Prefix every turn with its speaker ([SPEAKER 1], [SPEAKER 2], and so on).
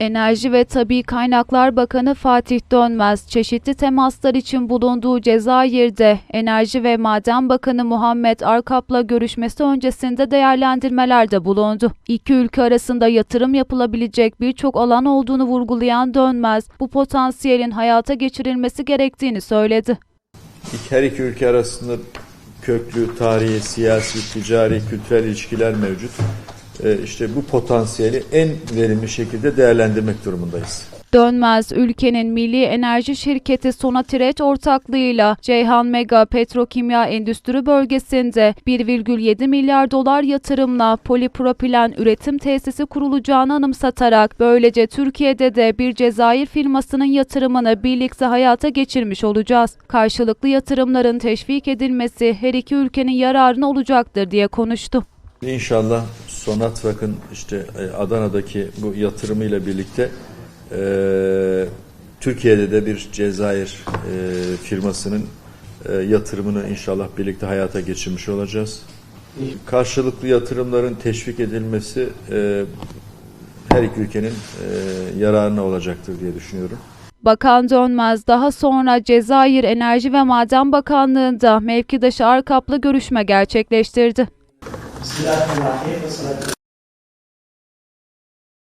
[SPEAKER 1] Enerji ve Tabi Kaynaklar Bakanı Fatih Dönmez, çeşitli temaslar için bulunduğu Cezayir'de Enerji ve Maden Bakanı Muhammed Arkap'la görüşmesi öncesinde değerlendirmelerde bulundu. İki ülke arasında yatırım yapılabilecek birçok alan olduğunu vurgulayan Dönmez, bu potansiyelin hayata geçirilmesi gerektiğini söyledi.
[SPEAKER 2] Her iki ülke arasında köklü tarihi, siyasi, ticari, kültürel ilişkiler mevcut. Ee, İşte bu potansiyeli en verimli şekilde değerlendirmek durumundayız.
[SPEAKER 1] Dönmez, ülkenin milli enerji şirketi Sonatrach ortaklığıyla Ceyhan Mega Petrokimya Endüstri Bölgesi'nde 1,7 milyar dolar yatırımla polipropilen üretim tesisi kurulacağını anımsatarak böylece Türkiye'de de bir Cezayir firmasının yatırımını birlikte hayata geçirmiş olacağız. Karşılıklı yatırımların teşvik edilmesi her iki ülkenin yararına olacaktır diye konuştu.
[SPEAKER 2] İnşallah Sonatrak'ın işte e, Adana'daki bu yatırımıyla birlikte e, Türkiye'de de bir Cezayir e, firmasının e, yatırımını inşallah birlikte hayata geçirmiş olacağız. Karşılıklı yatırımların teşvik edilmesi e, her iki ülkenin e, yararına olacaktır diye düşünüyorum.
[SPEAKER 1] Bakan Dönmez daha sonra Cezayir Enerji ve Maden Bakanlığı'nda mevkidaşı Arkap'la görüşme gerçekleştirdi.
[SPEAKER 3] surat al-Rahim o surat